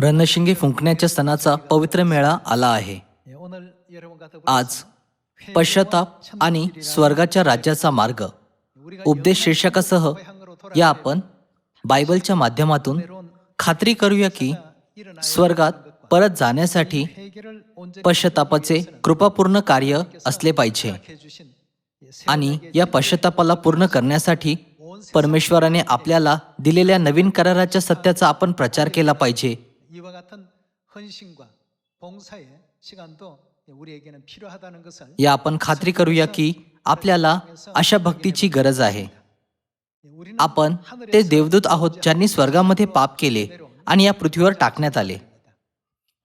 रणशिंगे फुंकण्याच्या सणाचा पवित्र मेळा आला आहे. आज पश्चाताप आणि स्वर्गाच्या राज्याचा मार्ग. उपदेश शीर्षकासह या आपण बायबलच्या माध्यमातून खात्री करूया की स्वर्गात परत जाण्यासाठी पश्चतापाचे कृपापूर्ण कार्य असले पाहिजे. आणि या पश्चातापाला पूर्ण करण्यासाठी परमेश्वराने आपल्याला दिलेल्या नवीन कराराच्या सत्याचा आपण प्रचार केला पाहिजे. 이와 같은 헌신과 봉사의 시간도 우리에게는 필요하다는 것을 या आपण खात्री करूया की आपल्याला अशा भक्तीची गरज आहे 우리는 आपण ते देवदूत आहोत ज्यांनी स्वर्गामध्ये पाप केले आणि या पृथ्वीवर टाकण्यात आले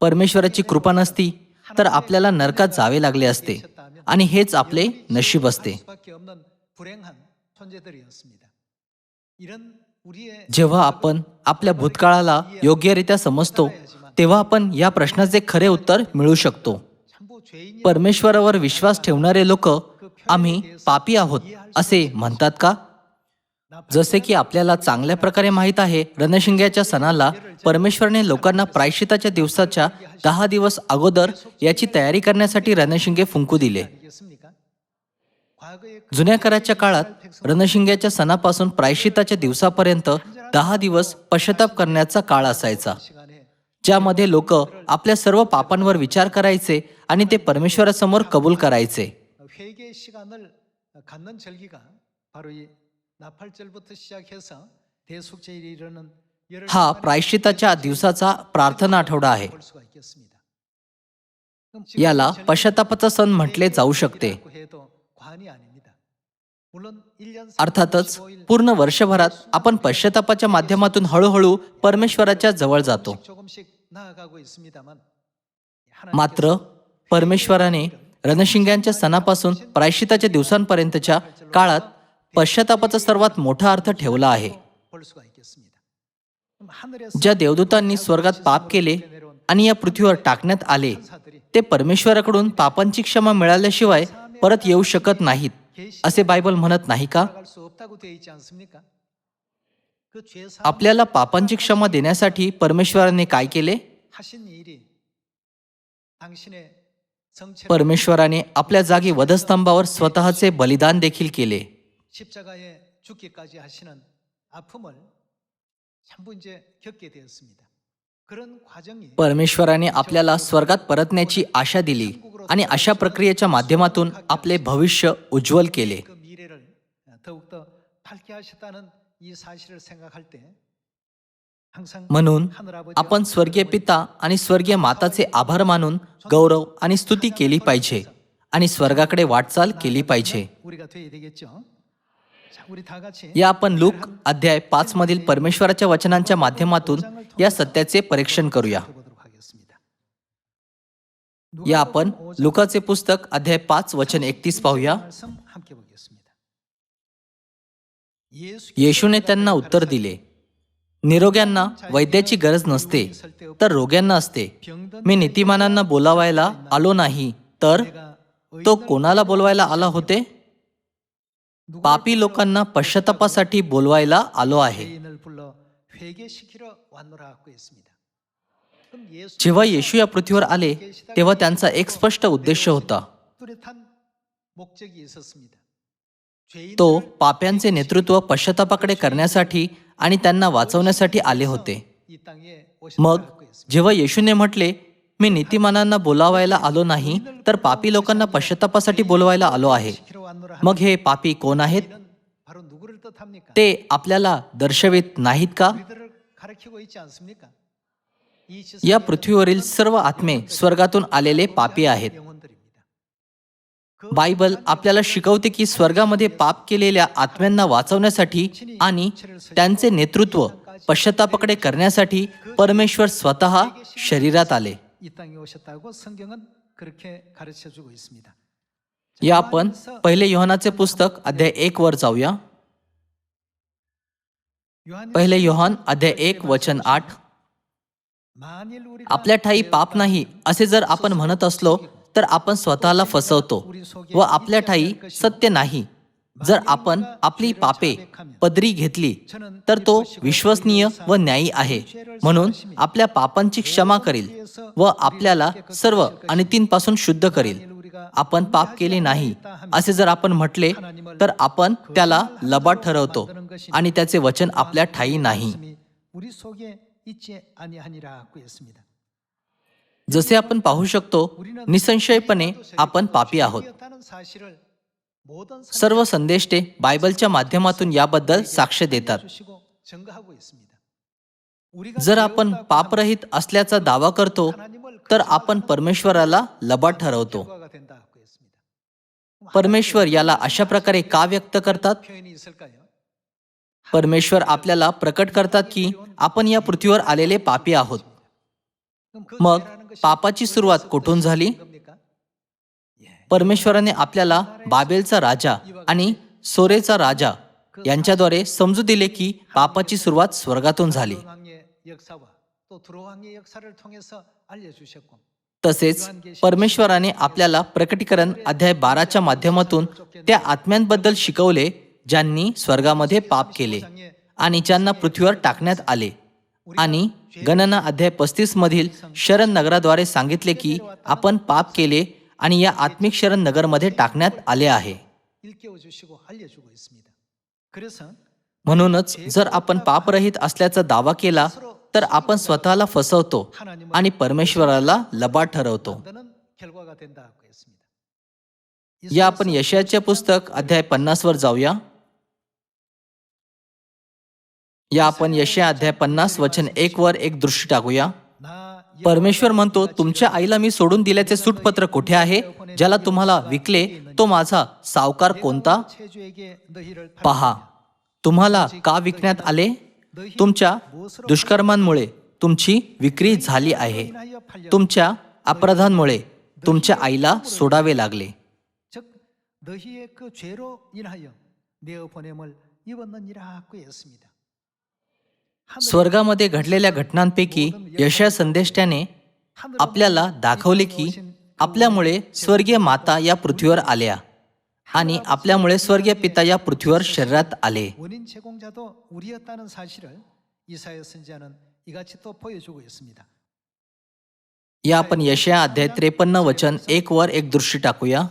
परमेश्वराची कृपा नसती तर आपल्याला नरकात जावे लागले असते आणि हेच आपले नशीब असते 수밖에 없는 불행한 존재들이었습니다. 이런 우리의 जेव्हा आपण आपल्या भूतकाळाला योग्यरित्या समजतो तेव्हा आपण या प्रश्नाचे खरे उत्तर मिळू शकतो. परमेश्वरावर विश्वास ठेवणारे लोक आम्ही पापी आहोत असे म्हणतात का? जसे की आपल्याला चांगल्या प्रकारे माहीत आहे रणशिंग्याच्या सणाला परमेश्वरने लोकांना प्रायश्चिताच्या दिवसाच्या दहा दिवस अगोदर याची तयारी करण्यासाठी रणशिंगे फुंकू दिले. जुन्या कराच्या काळात रणशिंग्याच्या सणापासून प्रायशिताच्या दिवसापर्यंत दहा दिवस पश्चाताप करण्याचा काळ असायचा. ज्यामध्ये लोक आपल्या सर्व पापांवर विचार करायचे आणि ते परमेश्वरासमोर कबूल करायचे. हा प्रायश्चिताच्या दिवसाचा प्रार्थना आठवडा आहे. याला पश्चातापाचा सण म्हटले जाऊ शकते. अर्थातच पूर्ण वर्षभरात आपण पश्चातापाच्या माध्यमातून हळूहळू परमेश्वराच्या जवळ जातो मात्र परमेश्वराने रणशिंग्यांच्या सणापासून प्रायशिताच्या दिवसांपर्यंतच्या काळात पश्चातापाचा सर्वात मोठा अर्थ ठेवला आहे. ज्या देवदूतांनी स्वर्गात पाप केले आणि या पृथ्वीवर टाकण्यात आले ते परमेश्वराकडून पापांची क्षमा मिळाल्याशिवाय परत येऊ शकत नाहीत असे बायबल म्हणत नाही का 나갈 수 없다고 되어 있지 않습니까? 그죄 사 आपल्याला पापांची क्षमा देण्यासाठी परमेश्वराने काय केले 하신 일이 당신의 정체 परमेश्वराने आपल्या जागी वधस्तंभावर स्वतःचे बलिदान देखील केले 십자가에 죽기까지 하시는 아픔을 전부 이제 겪게 되었습니다. परमेश्वराने आपल्याला स्वर्गात परतण्याची आशा दिली आणि अशा प्रक्रियेच्या माध्यमातून आपले भविष्य उज्ज्वल केले. म्हणून आपण स्वर्गीय पिता आणि स्वर्गीय माताचे आभार मानून गौरव आणि स्तुती केली पाहिजे आणि स्वर्गाकडे वाटचाल केली पाहिजे. या आपण लूक अध्याय पाच मधील परमेश्वराच्या वचनांच्या माध्यमातून या सत्याचे परीक्षण करूया. या आपण लुकाचे पुस्तक अध्याय पाच वचन एकतीस पाहूया. येशूने त्यांना उत्तर दिले निरोग्यांना वैद्याची गरज नसते तर रोग्यांना असते. मी नीतिमानांना बोलावायला आलो नाही तर तो कोणाला बोलवायला आला होते? पापी लोकांना पश्चातापासाठी बोलवायला आलो आहे. जेव्हा येशू या पृथ्वीवर आले तेव्हा त्यांचा एक स्पष्ट उद्देश होता. तो पाप्यांचे नेतृत्व पश्चातापाकडे करण्यासाठी आणि त्यांना वाचवण्यासाठी आले होते. मग जेव्हा येशूने म्हटले मी नीतिमानांना बोलावायला आलो नाही तर पापी लोकांना पश्चातापासाठी बोलवायला आलो आहे. मग हे पापी कोण आहेत? ते आपल्याला दर्शवित नाहीत का? या पृथ्वीवरील सर्व आत्मे स्वर्गातून आलेले पापी आहेत. बायबल आपल्याला शिकवते की स्वर्गामध्ये पाप केलेल्या आत्म्यांना वाचवण्यासाठी आणि त्यांचे नेतृत्व पश्चातापकडे करण्यासाठी परमेश्वर स्वतः शरीरात आले. या आपण पहिले योहनाचे पुस्तक अध्याय एक वर जाऊया. पहिले योहान अध्याय एक वचन आठ. आपल्या ठाई पाप नाही असे जर आपण म्हणत असलो तर आपण स्वतःला फसवतो व आपल्या ठाई सत्य नाही. जर आपण आपली पापे पदरी घेतली तर तो विश्वसनीय व न्यायी आहे. म्हणून आपल्या पापांची क्षमा करेल व आपल्याला सर्व अनितींपासून शुद्ध करेल. आपण पाप केले नाही. असे जर आपण म्हटले तर आपण त्याला लबाट ठरवतो आणि त्याचे वचन आपल्या ठाई नाही. जसे आपण पाहू शकतो निसंशयपणे आपण पापी आहोत. सर्व संदेष्टे बायबलच्या माध्यमातून याबद्दल साक्ष देतात. जर आपण पापरहित असल्याचा दावा करतो तर आपण परमेश्वराला लबाट ठरवतो. परमेश्वर याला अशा प्रकारे का व्यक्त करतात? परमेश्वर आपल्याला प्रकट करतात की आपण या पृथ्वीवर आलेले पापी आहोत. मग पापाची सुरुवात कुठून झाली? परमेश्वराने आपल्याला बाबेलचा राजा आणि सोरेचा राजा यांच्याद्वारे समजू दिले की पापाची सुरुवात स्वर्गातून झाली. तसेच परमेश्वराने आपल्याला प्रकटीकरण अध्याय बाराच्या माध्यमातून त्या आत्म्यांबद्दल शिकवले ज्यांनी स्वर्गामध्ये पाप केले आणि ज्यांना पृथ्वीवर टाकण्यात आले. आणि गणना अध्याय पस्तीस मधील शरण नगराद्वारे सांगितले की आपण पाप केले आणि या आत्मिक शरण नगरमध्ये टाकण्यात आले आहे. म्हणूनच जर आपण पापरहित असल्याचा दावा केला तर आपण स्वतःला फसवतो आणि परमेश्वराला लबाट ठरवतो. या आपण यशाचे पुस्तक अध्याय पन्नास वर जाऊया. या आपण यशया अध्याय पन्नास वचन एक वर एक दृष्टी टाकूया. परमेश्वर म्हणतो तुमच्या आईला मी सोडून दिल्याचे सुटपत्र कुठे आहे? ज्याला तुम्हाला विकले तो माझा सावकार कोणता? पहा तुम्हाला का विकण्यात आले? तुमच्या दुष्कर्मांमुळे तुमची विक्री झाली आहे. तुमच्या अपराधांमुळे तुमच्या आईला सोडावे लागले. स्वर्गामध्ये घडलेल्या घटनांपैकी यशा संदेष्ट्याने आपल्याला दाखवले की आपल्यामुळे स्वर्गीय माता या पृथ्वीवर आल्या. आणि आपल्यामुळे स्वर्गीय पिता या पृथ्वीवर शरीरात आले. या आपण यशया अध्याय त्रेपन्न वचन एक वर एक दृष्टी टाकूया.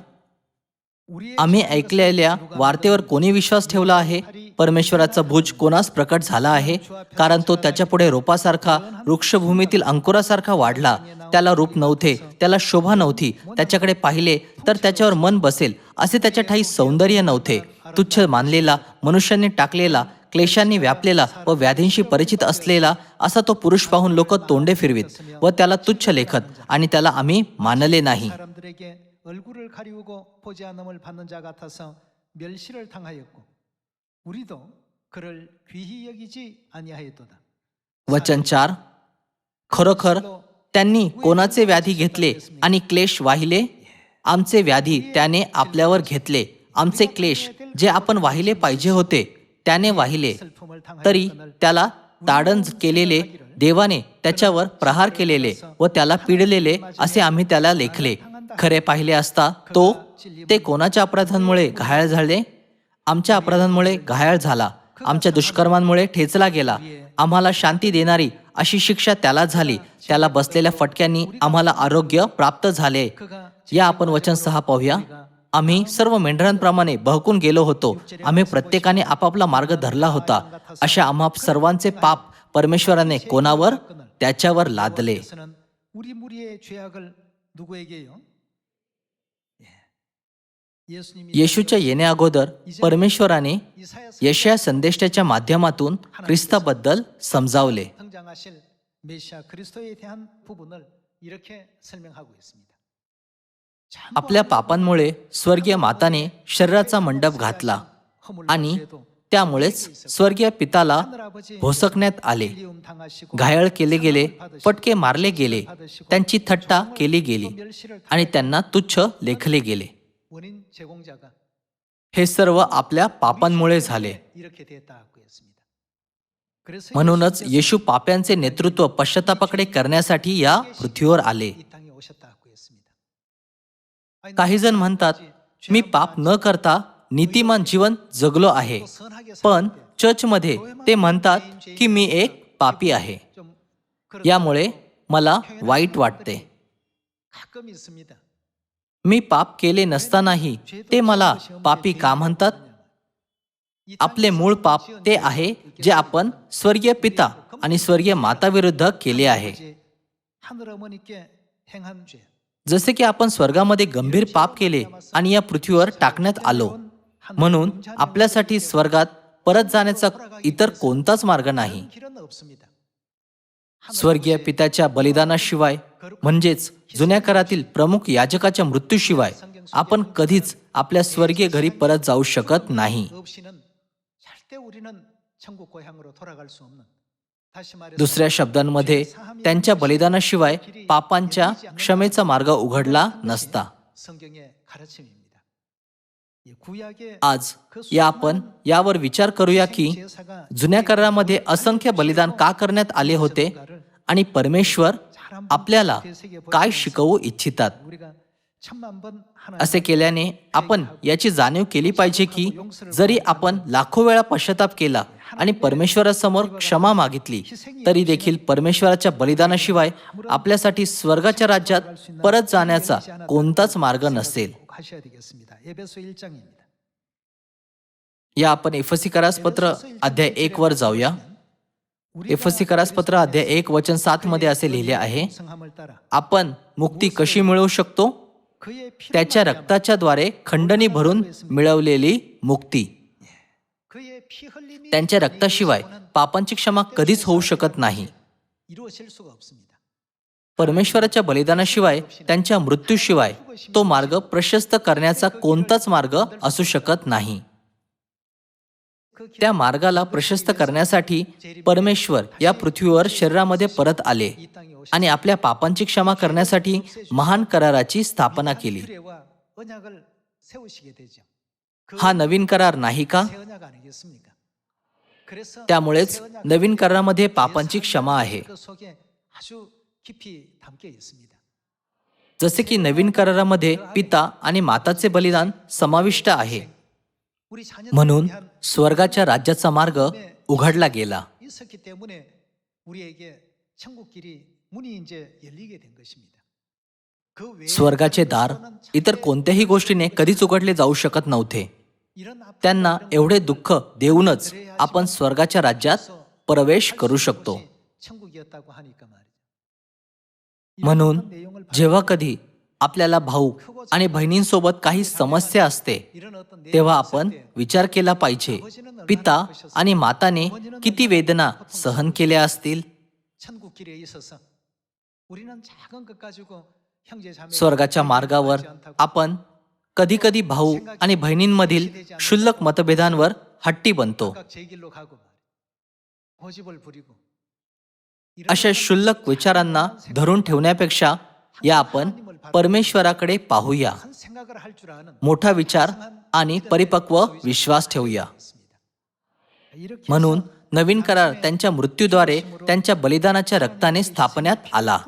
आम्ही ऐकलेल्या वार्तेवर कोणी विश्वास ठेवला आहे परमेश्वराचा भुज कोणास प्रकट झाला आहे कारण तो त्याच्यापुढे रोपासारखा वृक्षभूमीतील अंकुरासारखा वाढला त्याला रूप नव्हते त्याला शोभा नव्हती त्याच्याकडे पाहिले तर त्याच्यावर मन बसेल असे त्याच्या ठाई सौंदर्य नव्हते तुच्छ मानलेला मनुष्यांनी टाकलेला क्लेशांनी व्यापलेला व व्याधींशी परिचित असलेला असा तो पुरुष पाहून लोक तोंडे फिरवीत व त्याला तुच्छ लेखत आणि त्याला आम्ही मानले नाही 얼굴을 가리우고 보지 않음을 받는 자 같아서 멸시를 당하였고 우리도 그를 귀히 여기지 아니하였도다. वचन चार खरोखर त्यांनी कोणाचे व्याधी घेतले आणि क्लेश वाहिले आमचे व्याधी त्याने आपल्यावर घेतले आमचे क्लेश जे आपण वाहिले पाहिजे होते त्याने वाहिले 슬픔을 당하였 तरी त्याला ताडण केलेले देवाने त्याच्यावर प्रहार केलेले व त्याला पिडलेले असे आम्ही त्याला लेखले खरे पाहिले असता तो ते कोणाच्या अपराधांमुळे घायाळ झाले? आमच्या अपराधांमुळे घायाळ झाला. आमच्या दुष्कर्मांमुळे ठेचला गेला. आम्हाला शांती देणारी अशी शिक्षा त्याला झाली. त्याला बसलेल्या फटक्यांनी आम्हाला आरोग्य प्राप्त झाले. या आपण वचन सहा पाहूया. आम्ही सर्व मेंढरांप्रमाणे बहकून गेलो होतो. आम्ही प्रत्येकाने आपापला मार्ग धरला होता. अशा आम्हा सर्वांचे पाप परमेश्वराने कोणावर? त्याच्यावर लादले. येशूच्या येण्याअगोदर परमेश्वराने यशया संदेशाच्या माध्यमातून ख्रिस्ताबद्दल समजावले. आपल्या पापांमुळे स्वर्गीय माताने शरीराचा मंडप घातला आणि त्यामुळेच स्वर्गीय पिताला भोसकण्यात आले. घायल केले गेले फटके मारले गेले त्यांची थट्टा केली गेली आणि त्यांना तुच्छ लेखले गेले. हे सर्व आपल्या पापांमुळे झाले. म्हणूनच येशू पाप्यांचे नेतृत्व पश्चातापाकडे करण्यासाठी या पृथ्वीवर आले. काही जण म्हणतात मी पाप न करता नीतिमान जीवन जगलो आहे. पण चर्चमध्ये ते म्हणतात की मी एक पापी आहे. यामुळे मला वाईट वाटते. मी पाप केले नसतानाही ते मला पापी का म्हणतात? आपले मूळ पाप ते आहे जे आपण स्वर्गीय पिता आणि स्वर्गीय माताविरुद्ध केले आहे. जसे की आपण स्वर्गामध्ये गंभीर पाप केले आणि या पृथ्वीवर टाकण्यात आलो. म्हणून आपल्यासाठी स्वर्गात परत जाण्याचा इतर कोणताच मार्ग नाही. स्वर्गीय पित्याच्या बलिदानाशिवाय म्हणजेच जुन्या करातील प्रमुख याजकाच्या मृत्यूशिवाय आपण कधीच आपल्या स्वर्गीय घरी परत जाऊ शकत नाही. दुसऱ्या शब्दांमध्ये त्यांच्या बलिदानाशिवाय पापांच्या क्षमेचा मार्ग उघडला नसता. आज या आपण यावर विचार करूया की जुन्या करामध्ये असंख्य बलिदान का करण्यात आले होते आणि परमेश्वर आपल्याला काय शिकवू इच्छितात? असे केल्याने आपण याची जाणीव केली पाहिजे की जरी आपण लाखो वेळा पश्चाताप केला आणि परमेश्वरासमोर क्षमा मागितली तरी देखील परमेश्वराच्या बलिदानाशिवाय आपल्यासाठी स्वर्गाच्या राज्यात परत जाण्याचा कोणताच मार्ग नसेल. या आपण एफसीकारास पत्र अध्याय एक वर जाऊया. एफसी करासपत्र अध्याय एक वचन सात मध्ये असे लिहिले आहे आपण मुक्ती कशी मिळवू शकतो? त्याच्या रक्ताच्या द्वारे खंडणी भरून मिळवलेली मुक्ती. त्यांच्या रक्ताशिवाय पापांची क्षमा कधीच होऊ शकत नाही. परमेश्वराच्या बलिदानाशिवाय त्यांच्या मृत्यूशिवाय तो मार्ग प्रशस्त करण्याचा कोणताच मार्ग असू शकत नाही. त्या मार्गाला प्रशस्त करण्यासाठी परमेश्वर या पृथ्वीवर शरीरामध्ये परत आले आणि आपल्या पापांची क्षमा करण्यासाठी महान कराराची स्थापना केली. हा नवीन करार नाही का? त्यामुळेच नवीन करारामध्ये पापांची क्षमा आहे. जसे की नवीन करारामध्ये पिता आणि माताचे बलिदान समाविष्ट आहे. म्हणून स्वर्गाच्या राज्याचा मार्ग उघडला गेला. स्वर्गाचे दार इतर कोणत्याही गोष्टीने कधीच उघडले जाऊ शकत नव्हते. त्यांना एवढे दुःख देऊनच आपण स्वर्गाच्या राज्यात प्रवेश करू शकतो. म्हणून जेव्हा कधी आपल्याला भाऊ आणि बहिणींसोबत काही समस्या असते तेव्हा आपण विचार केला पाहिजे पिता आणि माताने किती वेदना सहन केल्या असतील? स्वर्गाच्या मार्गावर आपण कधी कधी भाऊ आणि बहिणींमधील क्षुल्लक मतभेदांवर हट्टी बनतो. अशा क्षुल्लक विचारांना धरून ठेवण्यापेक्षा या आपण परमेश्वराकडे पाहूया. मोठा विचार आणि परिपक्व विश्वास ठेवूया. म्हणून नवीन करार त्यांच्या मृत्यूद्वारे त्यांच्या बलिदानाच्या रक्ताने स्थापण्यात आला.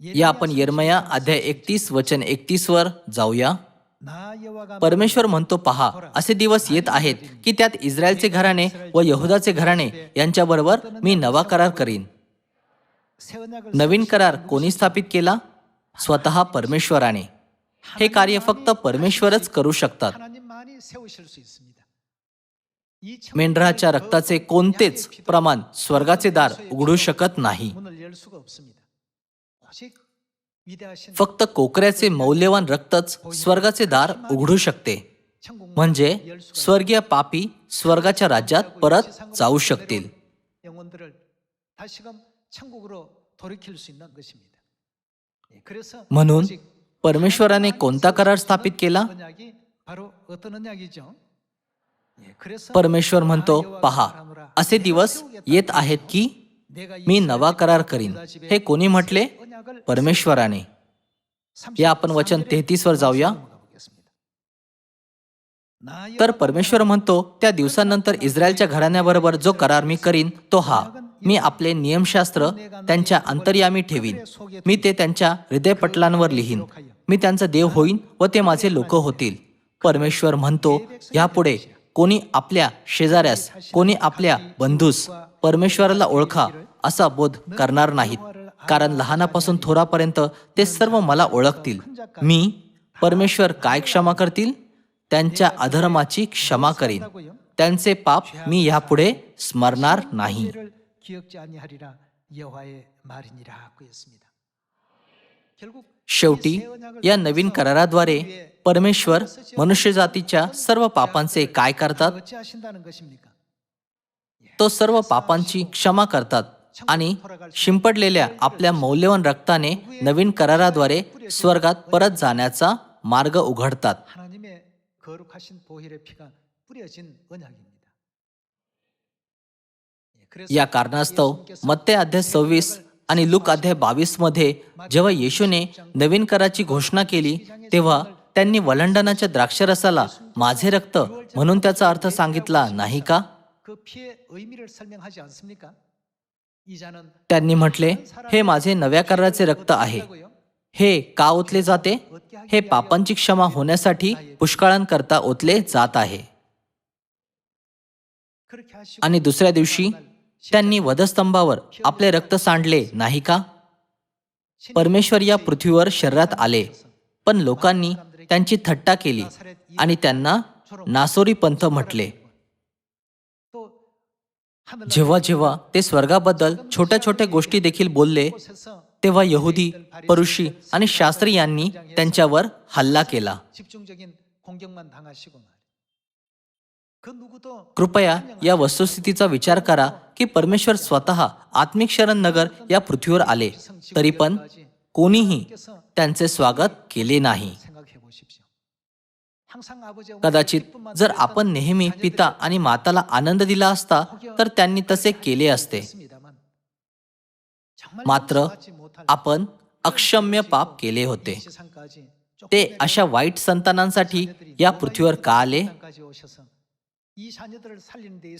या आपण येरमया अध्याय एकतीस वचन एकतीस वर जाऊया. परमेश्वर म्हणतो पहा असे दिवस येत आहेत की त्यात इस्रायलचे घराणे व यहुदाचे घराणे यांच्याबरोबर मी नवा करार करीन. नवीन करार कोणी स्थापित केला? स्वतः परमेश्वराने. हे कार्य फक्त परमेश्वरच करू शकतात. मेंढराच्या रक्ताचे कोणतेच प्रमाण स्वर्गाचे दार उघडू शकत नाही. फक्त कोकऱ्याचे मौल्यवान रक्तच स्वर्गाचे दार उघडू शकते. म्हणजे स्वर्गीय पापी स्वर्गाच्या राज्यात परत जाऊ शकतील. म्हणून परमेश्वराने कोणता करार स्थापित केला? परमेश्वर म्हणतो पहा असे दिवस येत आहेत की मी नवा करार करीन. हे कोणी म्हटले? परमेश्वराने. या आपण वचन तेहतीस वर जाऊया. तर परमेश्वर म्हणतो त्या दिवसानंतर इस्रायलच्या घराण्याबरोबर जो करार मी करीन तो हा. मी आपले नियमशास्त्र त्यांच्या अंतर्यामी ठेवीन. मी ते त्यांच्या हृदयपटलांवर लिहीन. मी त्यांचा देव होईन व ते माझे लोक होतील. परमेश्वर म्हणतो यापुढे कोणी आपल्या शेजाऱ्यास कोणी आपल्या बंधूस परमेश्वराला ओळखा असा बोध करणार नाहीत. कारण लहानापासून थोरापर्यंत ते सर्व मला ओळखतील. मी परमेश्वर काय क्षमा करतील? त्यांच्या अधर्माची क्षमा करीन. त्यांचे पाप मी यापुढे स्मरणार नाही. शेवटी या नवीन कराराद्वारे परमेश्वर मनुष्यजातीच्या सर्व पापांचे काय करतात? तो सर्व पापांची क्षमा करतात आणि शिंपडलेल्या आपल्या मौल्यवान रक्ताने नवीन कराराद्वारे स्वर्गात परत जाण्याचा मार्ग उघडतात. या कारणास्तव मत्ते अध्याय सव्वीस आणि लुक अध्याय बावीसमध्ये जेव्हा येशूने नवीन कराची घोषणा केली तेव्हा त्यांनी वलंडनाच्या द्राक्षरसाला माझे रक्त म्हणून त्याचा अर्थ सांगितला नाही का? त्यांनी म्हटले हे माझे नव्या कराराचे रक्त आहे. हे का ओतले जाते? हे पापांची क्षमा होण्यासाठी पुष्कळांकरता ओतले जात आहे. आणि दुसऱ्या दिवशी त्यांनी वधस्तंभावर आपले रक्त सांडले नाही का? परमेश्वर या पृथ्वीवर शरीरात आले. पण लोकांनी त्यांची थट्टा केली आणि त्यांना नासोरी पंथ म्हटले. जेव्हा जेव्हा ते स्वर्गाबद्दल छोट्या छोट्या गोष्टी देखील बोलले तेव्हा यहुदी परुषी आणि शास्त्री यांनी त्यांच्यावर हल्ला केला. कृपया या वस्तुस्थितीचा विचार करा की परमेश्वर स्वतः आत्मिक शरण नगर या पृथ्वीवर आले तरी पण कोणीही त्यांचे स्वागत केले नाही. कदाचित जर आपण नेहमी पिता आणि माताला आनंद दिला असता तर त्यांनी तसे केले असते. मात्र आपण अक्षम्य पाप केले होते. ते अशा वाईट संतानांसाठी या पृथ्वीवर का आले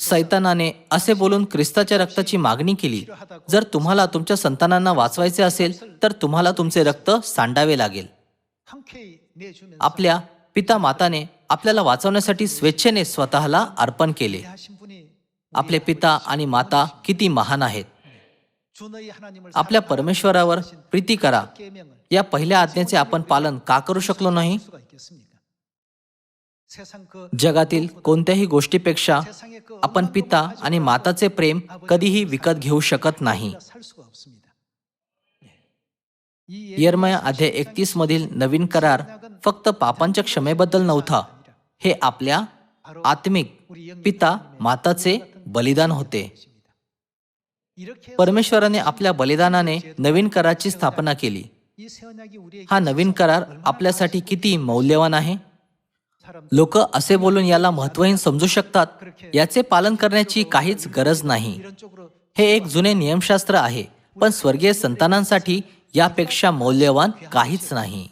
सैतानाने असे बोलून ख्रिस्ताच्या रक्ताची मागणी केली. जर तुम्हाला तुमच्या संतानांना वाचवायचे असेल तर तुम्हाला तुमचे रक्त सांडावे लागेल. आपल्या पिता माताने आपल्याला वाचवण्यासाठी स्वेच्छेने स्वतःला अर्पण केले. आपले पिता आणि माता किती महान आहेत. आपल्या परमेश्वरावर प्रीती करा. या पहिल्या आज्ञेचे आपण पालन का करू शकलो नाही? जगातील कोणत्याही गोष्टीपेक्षा आपण पिता आणि माताचे प्रेम कधीही विकत घेऊ शकत नाही. इयरमय अध्याय एकतीस मधील नवीन करार फक्त पापांच्या क्षमेबद्दल नव्हता. हे आपल्या आत्मिक पिता माताचे बलिदान होते. परमेश्वराने आपल्या बलिदानाने नवीन कराची स्थापना केली. हा नवीन करार आपल्यासाठी किती मौल्यवान आहे? लोक असे बोलून याला महत्वहीन समजू शकतात. याचे पालन करण्याची काहीच गरज नाही. हे एक जुने नियमशास्त्र आहे. पण स्वर्गीय संतानांसाठी यापेक्षा मौल्यवान काहीच नाही.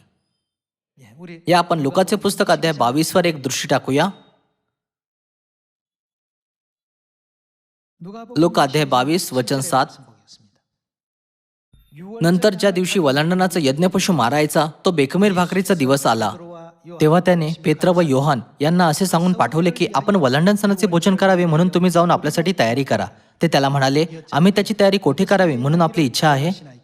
या आपण लोकाचे पुस्तक अध्याय बावीसवर एक दृष्टी टाकूया. लोक अध्याय बावीस वचन सात. नंतर ज्या दिवशी वलांडणाचा यज्ञपशु मारायचा तो बेकमीर भाकरीचा दिवस आला. तेव्हा त्याने पेत्र व योहान यांना असे सांगून पाठवले की आपण वलांडन सणाचे भोजन करावे म्हणून तुम्ही जाऊन आपल्यासाठी तयारी करा. ते त्याला म्हणाले आम्ही त्याची तयारी कोठे करावी म्हणून आपली इच्छा आहे?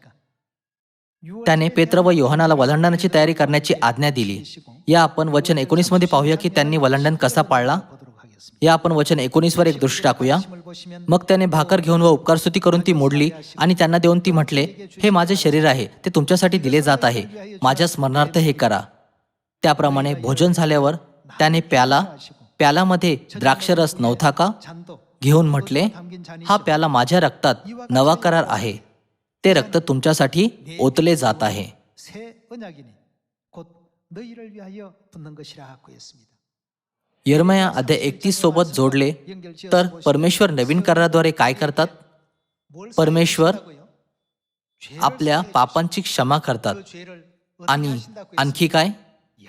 त्याने पेत्र व योहनाला वलंडनाची तयारी करण्याची आज्ञा दिली. या आपण वचन एकोणीसमध्ये पाहूया की त्यांनी वलंडन कसा पाळला. या आपण वचन एकोणीसवर एक दृष्टी टाकूया. मग त्याने भाकर घेऊन व उपकारस्तुती करून ती मोडली आणि त्यांना देऊन ती म्हटले हे माझे शरीर आहे ते तुमच्यासाठी दिले जात आहे. माझ्या स्मरणार्थ हे करा. त्याप्रमाणे भोजन झाल्यावर त्याने प्याला. प्यालामध्ये द्राक्षरस नव्हता का? घेऊन म्हटले हा प्याला माझ्या रक्तात नवा करार आहे. ते रक्त तुमच्यासाठी ओतले जात आहे. यरमया अध्याय एकतीस सोबत जोडले. तर परमेश्वर नवीन कराराद्वारे काय करतात? परमेश्वर आपल्या पापांची क्षमा करतात. आणि आणखी काय?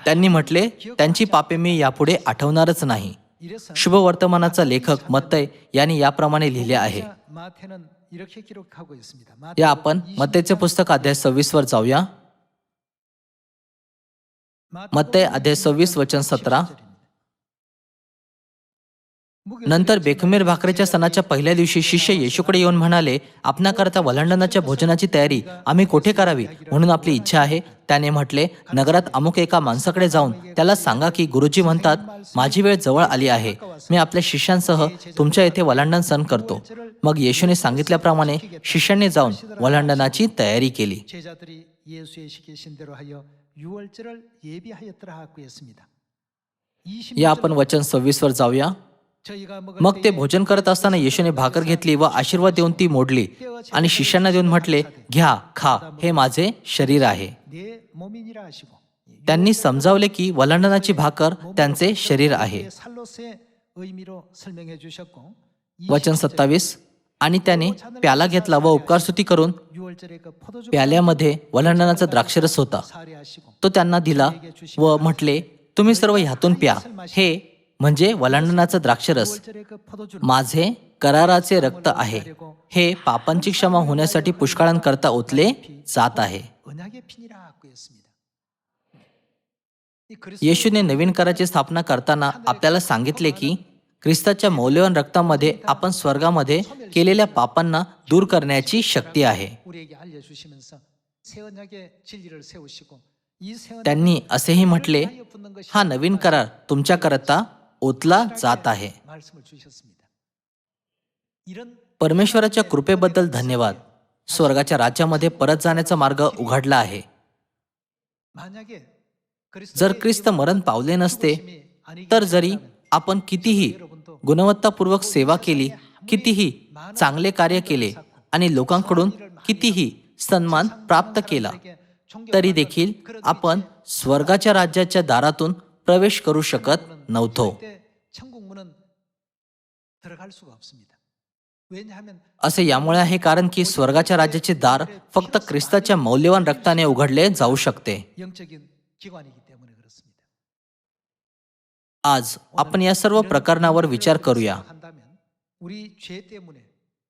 त्यांनी म्हटले त्यांची पापे मी यापुढे आठवणारच नाही. शुभ वर्तमानाचा लेखक मत्तय यांनी याप्रमाणे लिहिले आहे. या आपण मत्तेचे पुस्तक अध्याय सव्वीस वर जाऊया मत्ते अध्याय सव्वीस वचन सतरा नंतर बेखमीर भाकरेच्या सणाच्या पहिल्या दिवशी शिष्य येशूकडे येऊन म्हणाले आपणाकरता वलंडनाच्या भोजनाची तयारी आम्ही कोठे करावी? म्हणून आपली इच्छा आहे. त्याने म्हटले नगरात अमुक एका माणसाकडे जाऊन त्याला सांगा की गुरुजी म्हणतात माझी वेळ जवळ आली आहे. मी आपल्या शिष्यांसह तुमच्या येथे वलांडण सण करतो. मग येशूने सांगितल्याप्रमाणे शिष्यांनी जाऊन वलांडनाची तयारी केली. या आपण वचन सव्वीसवर जाऊया. मग ते भोजन करत असताना येशूने भाकर घेतली व आशीर्वाद देऊन ती मोडली आणि शिष्यांना देऊन म्हटले घ्या खा हे माझे शरीर आहे त्यांनी समजावले की वलंडनाची भाकर त्यांचे शरीर आहे वचन सत्तावीस आणि त्याने प्याला घेतला व उपकार स्तुती करून प्याल्यामध्ये वलंडनाचा द्राक्षरस होता तो त्यांना दिला व म्हटले तुम्ही सर्व ह्यातून प्या हे म्हणजे वलांडनाचं द्राक्षरस. माझे कराराचे रक्त आहे. हे पापांची क्षमा होण्यासाठी पुष्काळांकरता ओतले जात आहे. येशूने नवीन कराची स्थापना करताना आपल्याला सांगितले की ख्रिस्ताच्या मौल्यवान रक्तामध्ये आपण स्वर्गामध्ये केलेल्या पापांना दूर करण्याची शक्ती आहे. त्यांनी असेही म्हटले हा नवीन करार तुमच्याकरता ओतला जात आहे. परमेश्वराच्या कृपेबद्दल धन्यवाद. स्वर्गाच्या राज्यामध्ये परत जाण्याचा मार्ग उघडला आहे. जर ख्रिस्त मरण पावले नसते तर जरी आपण कितीही गुणवत्तापूर्वक सेवा केली कितीही चांगले कार्य केले आणि लोकांकडून कितीही सन्मान प्राप्त केला तरी देखील आपण स्वर्गाच्या राज्याच्या दारातून प्रवेश करू शकत नव्हतो. असे यामुळे आहे कारण की स्वर्गाच्या राज्याचे दार फक्त ख्रिस्ताच्या मौल्यवान रक्ताने उघडले जाऊ शकते. आज आपण या सर्व प्रकरणावर विचार करूया.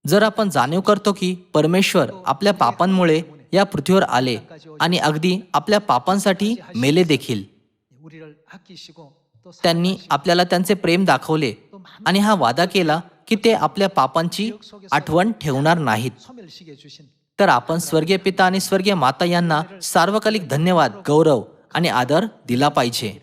जर आपण जाणीव करतो की परमेश्वर आपल्या पापांमुळे या पृथ्वीवर आले आणि अगदी आपल्या पापांसाठी मेले देखील. त्यांनी आपल्याला त्यांचे प्रेम दाखवले. आणि हा वादा केला की ते आपल्या पापांची आठवण ठेवणार नाहीत. तर आपण स्वर्गीय पिता आणि स्वर्गीय माता यांना सार्वकालिक धन्यवाद गौरव आणि आदर दिला पाहिजे.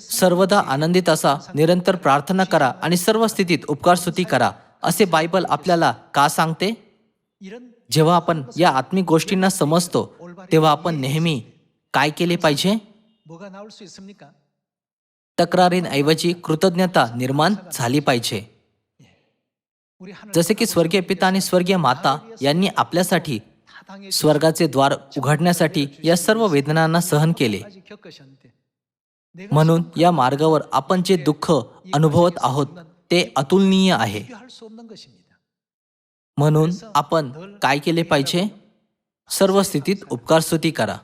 सर्वदा आनंदित असा निरंतर प्रार्थना करा आणि सर्व स्थितीत उपकार स्तुती करा. असे बायबल आपल्याला का सांगते? जेव्हा आपण या आत्मिक गोष्टींना समजतो तेव्हा आपण नेहमी काय केले पाहिजे? तक्रारींऐवजी कृतज्ञता निर्माण झाली पाहिजे. जसे की स्वर्गीय पिता आणि स्वर्गीय माता यांनी आपल्यासाठी स्वर्गाचे द्वार उघडण्यासाठी या सर्व वेदनांना सहन केले. म्हणून या मार्गावर आपण जे दुःख अनुभवत आहोत ते अतुलनीय आहे. म्हणून आपण काय केले पाहिजे? सर्व स्थितीत उपकारस्तुती करा.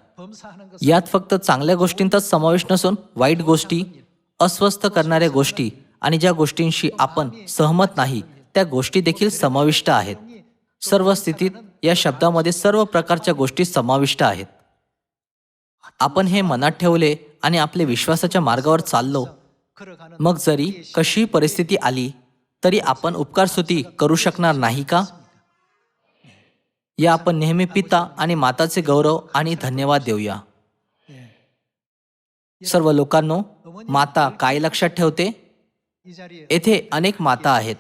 यात फक्त चांगल्या गोष्टींचाच समावेश नसून वाईट गोष्टी अस्वस्थ करणाऱ्या गोष्टी आणि ज्या गोष्टींशी आपण सहमत नाही त्या गोष्टी देखील समाविष्ट आहेत. सर्व स्थितीत या शब्दामध्ये सर्व प्रकारच्या गोष्टी समाविष्ट आहेत. आपण हे मनात ठेवले आणि आपले विश्वासाच्या मार्गावर चाललो. मग जरी कशी परिस्थिती आली तरी आपण उपकारस्तुती करू शकणार नाही का? या आपण नेहमी पिता आणि माताचे गौरव आणि धन्यवाद देऊया. सर्व लोकांनो माता काय लक्षात ठेवते? येथे अनेक माता आहेत.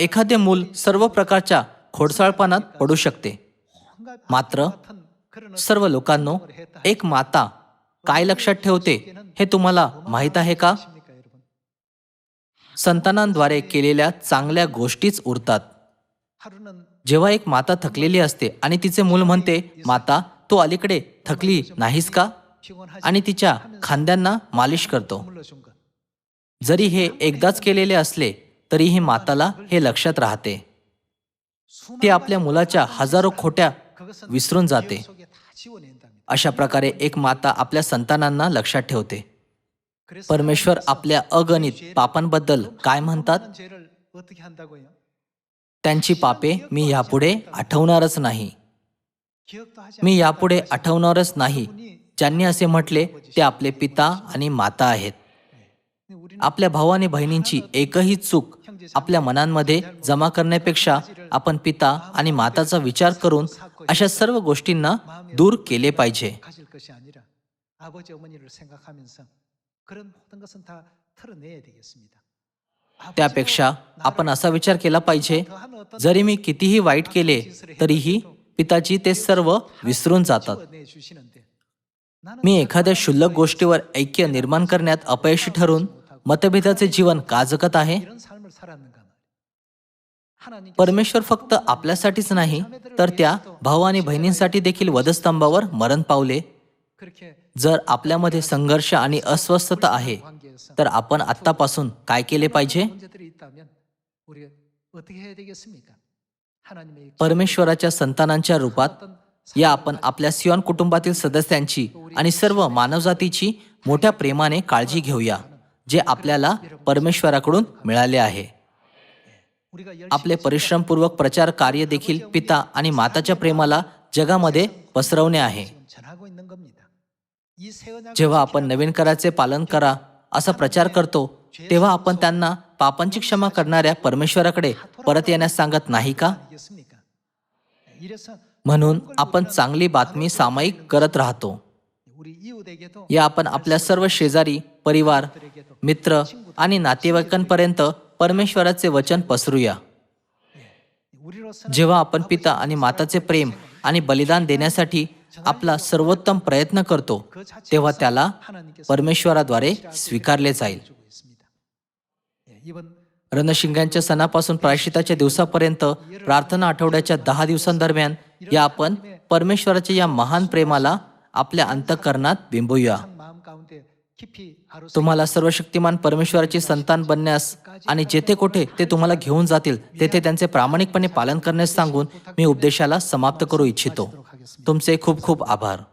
एखादे मूल सर्व प्रकारच्या खोडसाळपणात पडू शकते. मात्र सर्व लोकांनो एक माता काय लक्षात ठेवते हे तुम्हाला माहीत आहे का? संतानांद्वारे केलेल्या चांगल्या गोष्टीच उरतात. जेव्हा एक माता थकलेली असते आणि तिचे मूल म्हणते माता तू अलीकडे थकली नाहीस का? आणि तिच्या खांद्यांना मालिश करतो. जरी हे एकदाच केलेले असले तरीही माताला हे लक्षात राहते. ती आपल्या मुलाच्या हजारो खोट्या विसरून जाते. अशा प्रकारे एक माता आपल्या संतानांना लक्षात ठेवते. परमेश्वर आपल्या अगणित पापांबद्दल काय म्हणतात? त्यांची पापे मी यापुढे आठवणारच नाही 기억도 하지 मी 않겠다. यापुढे आठवणारच नाही ज्यांनी असे म्हटले ते आपले पिता आणि माता आहेत 근데 우리는 आपल्या भाऊ आणि बहिणींची एकही चूक आपल्या मनांमध्ये जमा करण्यापेक्षा आपण पिता आणि माताचा विचार करून अशा सर्व गोष्टींना दूर केले पाहिजे 가질 것이 아니라 아버지 어머니를 생각하면서 그런 모든 것은 다 털어내야 되겠습니다. त्यापेक्षा आपण असा विचार केला पाहिजे जरी मी कितीही वाईट केले तरीही पिताची ते सर्व विसरून जातात. मी एखाद्या क्षुल्लक गोष्टीवर ऐक्य निर्माण करण्यात अपयशी ठरून मतभेदाचे जीवन का जगत आहे? परमेश्वर फक्त आपल्यासाठीच नाही तर त्या भाऊ आणि बहिणींसाठी देखील वधस्तंभावर मरण पावले. जर आपल्यामध्ये संघर्ष आणि अस्वस्थता आहे तर आपण आत्तापासून काय केले पाहिजे? परमेश्वराच्या संतानांच्या रूपात या आपण आपल्या सिवान कुटुंबातील सदस्यांची आणि सर्व मानवजातीची मोठ्या प्रेमाने काळजी घेऊया जे आपल्याला परमेश्वराकडून मिळाले आहे. आपले परिश्रमपूर्वक प्रचार कार्य देखील पिता आणि माताच्या प्रेमाला जगामध्ये पसरवणे आहे. जेव्हा आपण नवीन कराचे पालन करा असा प्रचार करतो तेव्हा आपण त्यांना पापांची क्षमा करणाऱ्या परमेश्वराकडे परत येण्यास सांगत नाही का? म्हणून आपण चांगली बातमी सामायिक करत राहतो. या आपण आपल्या सर्व शेजारी परिवार मित्र आणि नातेवाईकांपर्यंत परमेश्वराचे वचन पसरूया. जेव्हा आपण पिता आणि माताचे प्रेम आणि बलिदान देण्यासाठी आपला सर्वोत्तम प्रयत्न करतो तेव्हा त्याला परमेश्वराद्वारे स्वीकारले जाईल. रणशिंग्यांच्या सणापासून प्रायशिताच्या दिवसापर्यंत प्रार्थना आठवड्याच्या दहा दिवसांदरम्यान या आपण परमेश्वराच्या या महान प्रेमाला आपल्या अंतकरणात बिंबूया. तुम्हाला सर्व शक्तिमान परमेश्वराची संतान बनण्यास आणि जेथे कुठे ते तुम्हाला घेऊन जातील तेथे त्यांचे प्रामाणिकपणे पालन करण्यास सांगून मी उपदेशाला समाप्त करू इच्छितो. तुमचे खूप खूप आभार.